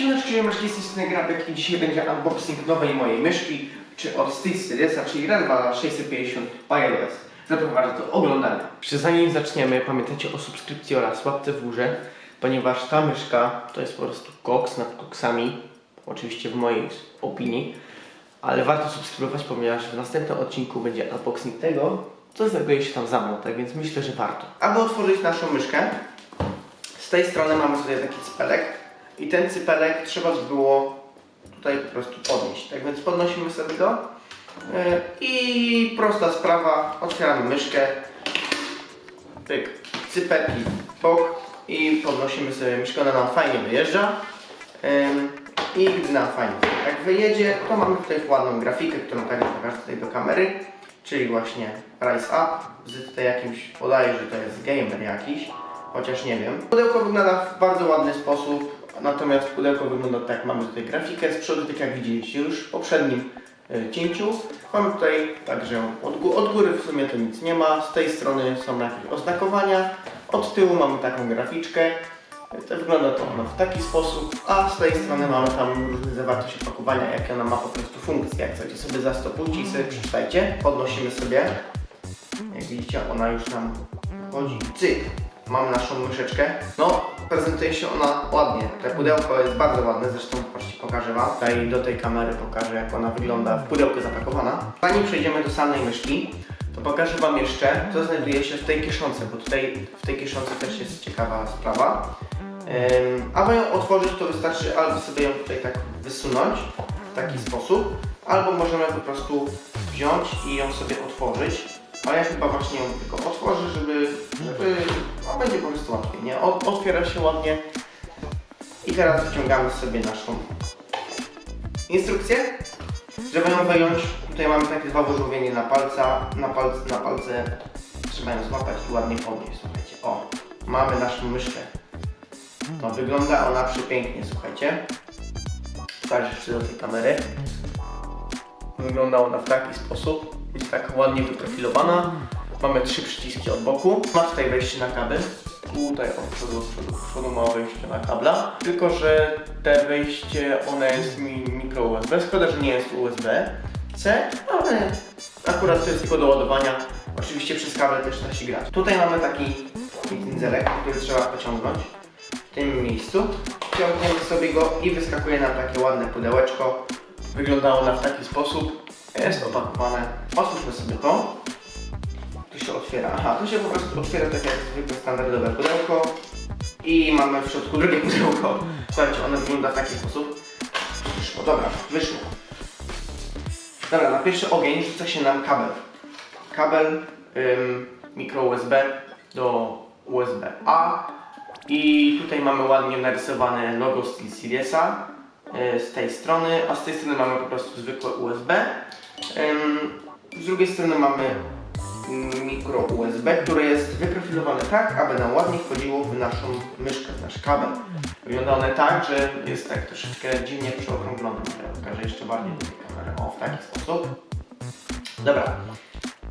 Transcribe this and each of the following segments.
Siemeczki, siemeczki, z tej strony Grabek i dzisiaj będzie unboxing nowej mojej myszki, czy od SteelSeriesa, czyli Relva 650 Wireless. Zapraszam Was do oglądania. Jeszcze zanim zaczniemy, pamiętajcie o subskrypcji oraz łapce w górze, ponieważ ta myszka to jest po prostu koks nad koksami, oczywiście w mojej opinii, ale warto subskrybować, ponieważ w następnym odcinku będzie unboxing tego, co znajduje się tam za mną, tak więc myślę, że warto. Aby otworzyć naszą myszkę, z tej strony mamy tutaj taki cypelek i ten cypelek trzeba by było tutaj po prostu podnieść. Tak więc podnosimy sobie go. Yy, i prosta sprawa, otwieramy myszkę, pyk, cypelki bok i podnosimy sobie myszkę, ona nam fajnie wyjeżdża. I gdy nam fajnie. Tak wyjedzie, to mamy tutaj ładną grafikę, którą tak pokażę tutaj do kamery, czyli właśnie Price Up, z tutaj jakimś, podaje, że to jest gamer jakiś, chociaż nie wiem. Pudełko wygląda w bardzo ładny sposób, natomiast pudełko wygląda tak, mamy tutaj grafikę z przodu, tak jak widzieliście już w poprzednim e, cięciu. Mamy tutaj także od, gó- od góry w sumie to nic nie ma, z tej strony są jakieś oznakowania, od tyłu mamy taką graficzkę. To wygląda to ono w taki sposób, a z tej strony mamy tam różne zawartość opakowania, jakie ona ma po prostu funkcje. Jak chcecie sobie zastopujcie i sobie przeczytajcie. Podnosimy sobie. Jak widzicie, ona już nam chodzi. Cyk! Mamy naszą myszeczkę. No, prezentuje się ona ładnie. To pudełko jest bardzo ładne, zresztą patrzcie, pokażę Wam. Tutaj do tej kamery pokażę, jak ona wygląda w pudełku zapakowana. Zanim przejdziemy do samej myszki, to pokażę Wam jeszcze, co znajduje się w tej kieszonce, bo tutaj w tej kieszonce też jest ciekawa sprawa. Ym, aby ją otworzyć, to wystarczy albo sobie ją tutaj tak wysunąć w taki sposób, albo możemy po prostu wziąć i ją sobie otworzyć. A ja chyba właśnie ją tylko otworzę, żeby, żeby no będzie po prostu łatwiej, nie? Otwiera się ładnie. I teraz wyciągamy sobie naszą instrukcję. Żeby ją wyjąć, tutaj mamy takie dwa wyżłobienie na palca, na palce, na palce trzeba ją złapać i ładnie podnieść, słuchajcie. O, mamy naszą myszkę. To wygląda ona przepięknie, słuchajcie. Pokażę jeszcze do tej kamery. Wygląda ona w taki sposób. Tak ładnie wyprofilowana. Mamy trzy przyciski od boku. Ma tutaj wejście na kabel. Tutaj od przodu, od przodu, od przodu ma wejście na kabla. Tylko, że te wejście, one jest mi mikro USB. Szkoda, że nie jest USB-C, ale akurat to jest tylko do ładowania. Oczywiście przez kabel też da się grać. Tutaj mamy taki cyndzelek, który trzeba pociągnąć w tym miejscu. Ciągniemy sobie go i wyskakuje nam takie ładne pudełeczko. Wygląda ona w taki sposób. Jest opakowane. Otwórzmy sobie to. Tu się otwiera. Aha, tu się po prostu otwiera tak jak zwykłe standardowe pudełko. I mamy w środku drugie pudełko. Słuchajcie, ono wygląda w taki sposób. Wyszło, dobra, wyszło. Dobra, na pierwszy ogień rzuca się nam kabel. Kabel ym, mikro USB do USB-A. I tutaj mamy ładnie narysowane logo SteelSeriesa z tej strony, a z tej strony mamy po prostu zwykłe USB. Z drugiej strony mamy mikro USB, które jest wyprofilowane tak, aby nam ładnie wchodziło w naszą myszkę, w nasz kabel. Wygląda one tak, że jest tak troszeczkę dziwnie przeokrąglone. Ja pokażę jeszcze bardziej kamery. O, w taki sposób. Dobra.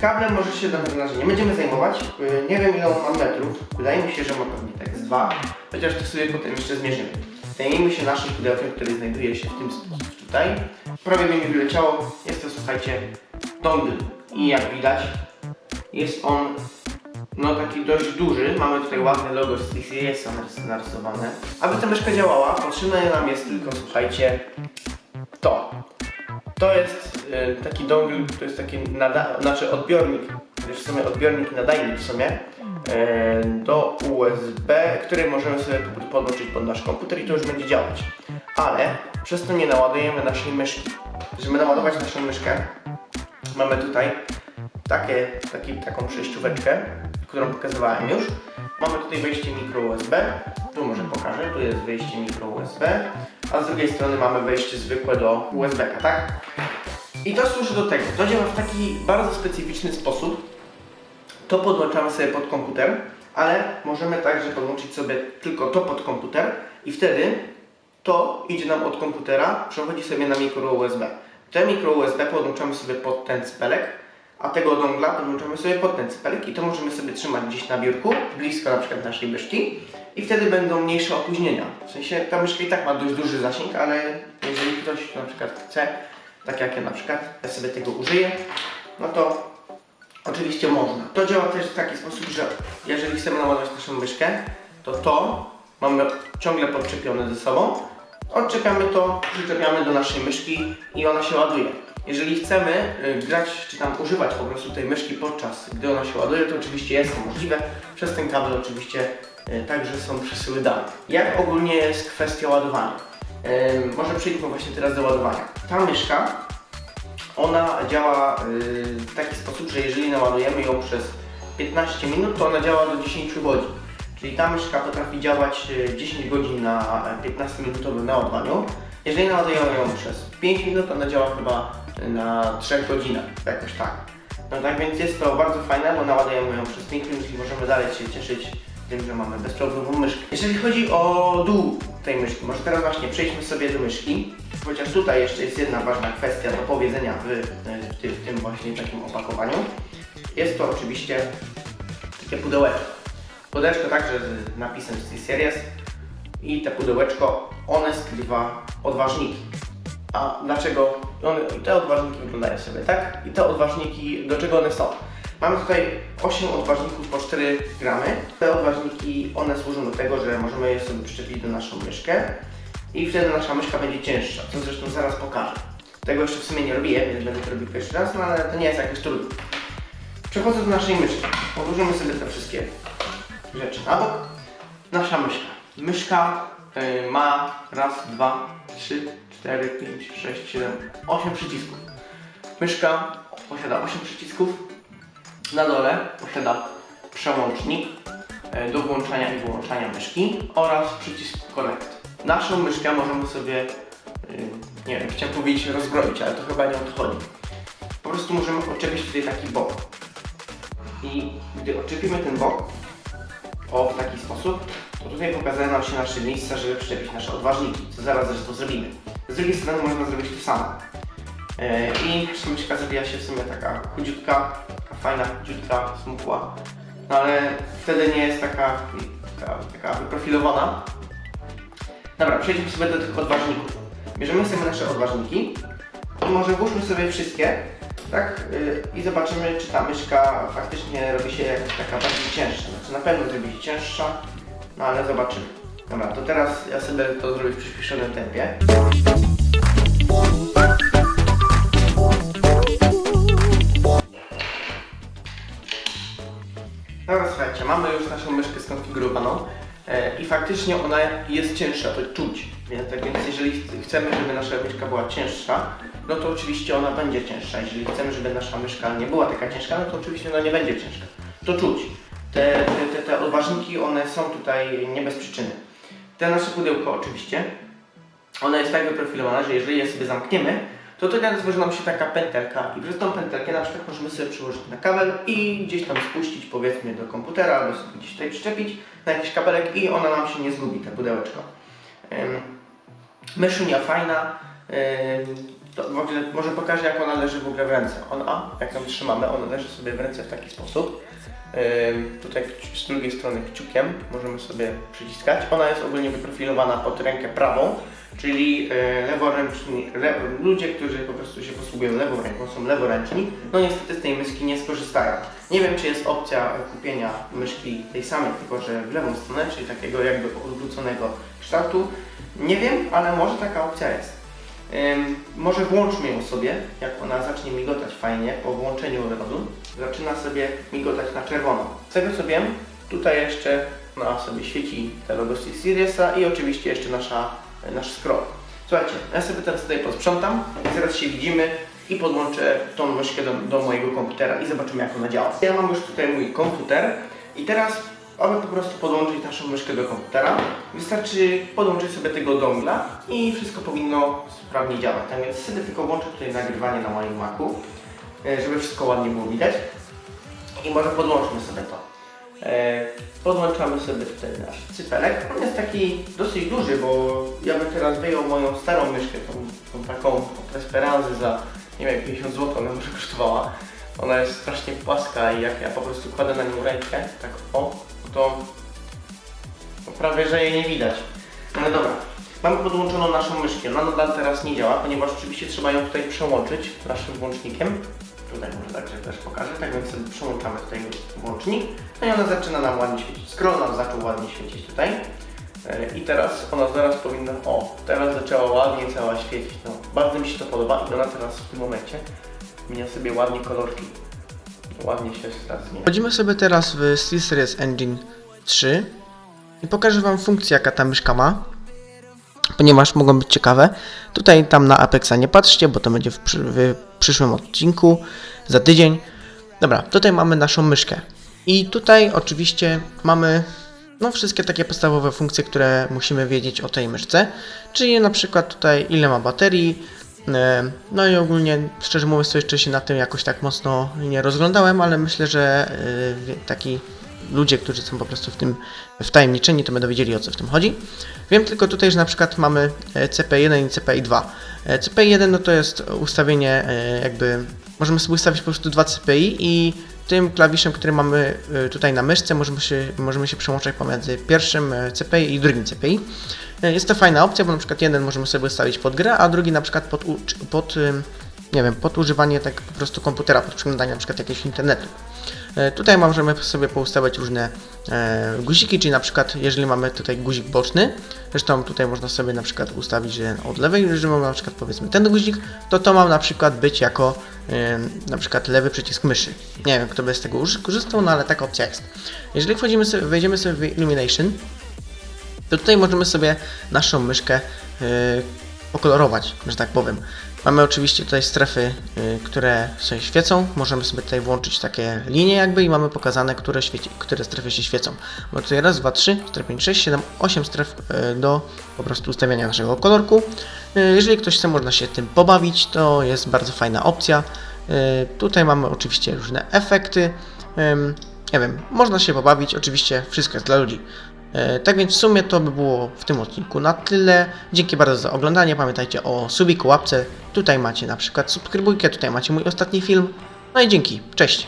Kablem może się na razie nie będziemy zajmować. Yy, Nie wiem ile on ma metrów. Wydaje mi się, że ma pewnie tak z dwa. Chociaż to sobie potem jeszcze zmierzymy. Zajmijmy się naszym pudełkiem, który znajduje się w tym sposób tutaj. Prawie by mi wyleciało. Jest to, słuchajcie, dongle. I jak widać, jest on no taki dość duży. Mamy tutaj ładne logo z TCS narysowane. Aby ta myszka działała, potrzebne nam jest tylko, słuchajcie, to. To jest y, taki dongle, to jest taki znaczy odbiornik, to w sumie odbiornik i nadajnik w sumie do USB, który możemy sobie po- podłączyć pod nasz komputer i to już będzie działać. Ale przez to nie naładujemy naszej myszki. Żeby naładować naszą myszkę, mamy tutaj takie, taki, taką przejścióweczkę, którą pokazywałem już. Mamy tutaj wejście mikro USB, tu może pokażę, tu jest wejście mikro USB, a z drugiej strony mamy wejście zwykłe do USB, tak? I to służy do tego, to działa w taki bardzo specyficzny sposób. To podłączamy sobie pod komputer, ale możemy także podłączyć sobie tylko to pod komputer i wtedy to idzie nam od komputera, przechodzi sobie na mikro USB. Te mikro USB podłączamy sobie pod ten spelek, a tego dongla podłączamy sobie pod ten cypelek i to możemy sobie trzymać gdzieś na biurku, blisko na przykład naszej myszki i wtedy będą mniejsze opóźnienia. W sensie ta myszka i tak ma dość duży zasięg, ale jeżeli ktoś na przykład chce, tak jak ja na przykład, ja sobie tego użyję, no to oczywiście można. To działa też w taki sposób, że jeżeli chcemy naładować naszą myszkę, to to mamy ciągle podczepione ze sobą, odczepiamy to, przyczepiamy do naszej myszki i ona się ładuje. Jeżeli chcemy y, grać czy tam używać po prostu tej myszki podczas gdy ona się ładuje, to oczywiście jest to możliwe. Przez ten kabel oczywiście y, także są przesyły danych. Jak ogólnie jest kwestia ładowania? Ym, może przejdźmy właśnie teraz do ładowania. Ta myszka, ona działa y, w taki sposób, że jeżeli naładujemy ją przez 15 minut, to ona działa do 10 godzin. Czyli ta myszka potrafi działać y, 10 godzin na 15-minutowym naładowaniu. Jeżeli naładujemy ją przez 5 minut, ona działa chyba y, na 3 godzinach, jakoś tak. No tak więc jest to bardzo fajne, bo naładujemy ją przez 5 minut i możemy dalej się cieszyć tym, że mamy bezproblemową myszkę. Jeżeli chodzi o dół tej myszki, może teraz właśnie przejdźmy sobie do myszki. Chociaż tutaj jeszcze jest jedna ważna kwestia do powiedzenia w, w, tym, w tym właśnie takim opakowaniu. Jest to oczywiście takie pudełeczko. Pudełeczko także z napisem C-Series i te pudełeczko, one skrywa odważniki. A dlaczego? One, te odważniki wyglądają sobie tak i te odważniki, do czego one są? Mamy tutaj 8 odważników po 4 gramy. Te odważniki, one służą do tego, że możemy je sobie przyczepić do naszą myszkę i wtedy nasza myszka będzie cięższa, co zresztą zaraz pokażę. Tego jeszcze w sumie nie robię, więc będę to robił pierwszy raz, no ale to nie jest jakoś trudne. Przechodzę do naszej myszki. Odłożymy sobie te wszystkie rzeczy na bok. Nasza myszka. Myszka y, ma raz, dwa, trzy, cztery, pięć, sześć, siedem, osiem przycisków. Myszka posiada 8 przycisków. Na dole posiada przełącznik y, do włączania i wyłączania myszki oraz przycisk Connect. Naszą myszkę możemy sobie, y, nie wiem, chciałem powiedzieć rozbroić, ale to chyba nie o to chodzi. Po prostu możemy odczepić tutaj taki bok. I gdy odczepimy ten bok, o w taki sposób, to tutaj pokazują nam się nasze miejsca, żeby przyczepić nasze odważniki, co zaraz zresztą zrobimy. Z drugiej strony można zrobić to samo. E, I nasza myszka zabija się w sumie taka chudziutka, taka fajna, chudziutka, smukła, no ale wtedy nie jest taka, taka, taka wyprofilowana. Dobra, przejdźmy sobie do tych odważników. Bierzemy sobie nasze odważniki i może włóżmy sobie wszystkie, tak? Yy, I zobaczymy, czy ta myszka faktycznie robi się taka bardziej cięższa. Znaczy na pewno zrobi się cięższa, no ale zobaczymy. Dobra, to teraz ja sobie to zrobię w przyspieszonym tempie. Dobra, słuchajcie, mamy już naszą myszkę skonfigurowaną i faktycznie ona jest cięższa, to czuć. Więc, tak więc jeżeli ch- chcemy, żeby nasza myszka była cięższa, no to oczywiście ona będzie cięższa. Jeżeli chcemy, żeby nasza myszka nie była taka ciężka, no to oczywiście ona nie będzie ciężka. To czuć. Te, te, te, te odważniki, one są tutaj nie bez przyczyny. Te nasze pudełko oczywiście, ona jest tak wyprofilowana, że jeżeli je sobie zamkniemy, to tutaj tworzy nam się taka pętelka i przez tą pętelkę na przykład możemy sobie przyłożyć na kabel i gdzieś tam spuścić powiedzmy do komputera albo sobie gdzieś tutaj przyczepić na jakiś kabelek i ona nam się nie zgubi, te pudełeczko. Myszunia fajna, to w ogóle może pokażę jak ona leży w ogóle w ręce. Ona, jak ją trzymamy, ona leży sobie w ręce w taki sposób. Ym, tutaj z drugiej strony kciukiem możemy sobie przyciskać. Ona jest ogólnie wyprofilowana pod rękę prawą, czyli e, leworęczni, le, ludzie, którzy po prostu się posługują lewą ręką, są leworęczni, no niestety z tej myszki nie skorzystają. Nie wiem, czy jest opcja kupienia myszki tej samej, tylko że w lewą stronę, czyli takiego jakby odwróconego kształtu. Nie wiem, ale może taka opcja jest. Może włączmy ją sobie, jak ona zacznie migotać fajnie po włączeniu RODu. Zaczyna sobie migotać na czerwono. Z tego co wiem, tutaj jeszcze ona sobie świeci te logo Seriesa i oczywiście jeszcze nasza, nasz scroll. Słuchajcie, ja sobie teraz tutaj posprzątam, zaraz się widzimy i podłączę tą myszkę do, do mojego komputera i zobaczymy jak ona działa. Ja mam już tutaj mój komputer i teraz aby po prostu podłączyć naszą myszkę do komputera, wystarczy podłączyć sobie tego dongla i wszystko powinno sprawnie działać. Tak więc sobie tylko włączę tutaj nagrywanie na moim Macu, e, żeby wszystko ładnie było widać. I może podłączmy sobie to. E, Podłączamy sobie tutaj nasz cypelek. On jest taki dosyć duży, bo ja bym teraz wyjął moją starą myszkę, tą, tą taką Esperanzę za nie wiem, 50 zł ona może kosztowała. Ona jest strasznie płaska i jak ja po prostu kładę na nią rękę, tak o, to, to prawie, że jej nie widać. Ale dobra, mamy podłączoną naszą myszkę. Ona nadal teraz nie działa, ponieważ oczywiście trzeba ją tutaj przełączyć naszym włącznikiem. Tutaj może także też pokażę, tak więc sobie przełączamy tutaj włącznik. No i ona zaczyna nam ładnie świecić. Scroll nam zaczął ładnie świecić tutaj. E, I teraz ona zaraz powinna, o, teraz zaczęła ładnie cała świecić. No, bardzo mi się to podoba i ona teraz w tym momencie zmienia sobie ładnie kolorki. Ładnie się zmienia. Wchodzimy sobie teraz w SteelSeries Engine 3 i pokażę Wam funkcję, jaka ta myszka ma, ponieważ mogą być ciekawe. Tutaj tam na Apexa nie patrzcie, bo to będzie w, przy, w przyszłym odcinku, za tydzień. Dobra, tutaj mamy naszą myszkę. I tutaj oczywiście mamy no, wszystkie takie podstawowe funkcje, które musimy wiedzieć o tej myszce. Czyli na przykład tutaj ile ma baterii. E, No i ogólnie, szczerze mówiąc, to jeszcze się na tym jakoś tak mocno nie rozglądałem, ale myślę, że e, taki ludzie, którzy są po prostu w tym wtajemniczeni, to będą wiedzieli o co w tym chodzi. Wiem tylko tutaj, że na przykład mamy e, CP1 i CPI2. E, CPI1 no to jest ustawienie jakby, możemy sobie ustawić po prostu dwa CPI i tym klawiszem, który mamy e, tutaj na myszce, możemy się, możemy się przełączać pomiędzy pierwszym e, CPI i drugim CPI. E, Jest to fajna opcja, bo na przykład jeden możemy sobie ustawić pod grę, a drugi na przykład pod, pod nie wiem, pod używanie tak po prostu komputera, pod przeglądanie na przykład jakiegoś internetu. E, Tutaj możemy sobie poustawiać różne e, guziki, czyli na przykład jeżeli mamy tutaj guzik boczny, zresztą tutaj można sobie na przykład ustawić, że od lewej, że mam na przykład powiedzmy ten guzik, to to mam na przykład być jako e, na przykład lewy przycisk myszy. Nie wiem kto by z tego korzystał, no ale taka opcja jest. Jeżeli wchodzimy sobie, wejdziemy sobie w Illumination, to tutaj możemy sobie naszą myszkę pokolorować, że tak powiem. Mamy oczywiście tutaj strefy, yy, które się świecą. Możemy sobie tutaj włączyć takie linie jakby i mamy pokazane, które, świeci, które strefy się świecą. Mamy tutaj raz, dwa, trzy, cztery, pięć, sześć, siedem, osiem stref yy, do po prostu ustawiania naszego kolorku. Yy, jeżeli ktoś chce, można się tym pobawić, to jest bardzo fajna opcja. Tutaj mamy oczywiście różne efekty. Nie wiem, można się pobawić, oczywiście wszystko jest dla ludzi. E, Tak więc w sumie to by było w tym odcinku na tyle. Dzięki bardzo za oglądanie. Pamiętajcie o subiku, łapce. Tutaj macie na przykład subskrybujkę, tutaj macie mój ostatni film. No i dzięki. Cześć.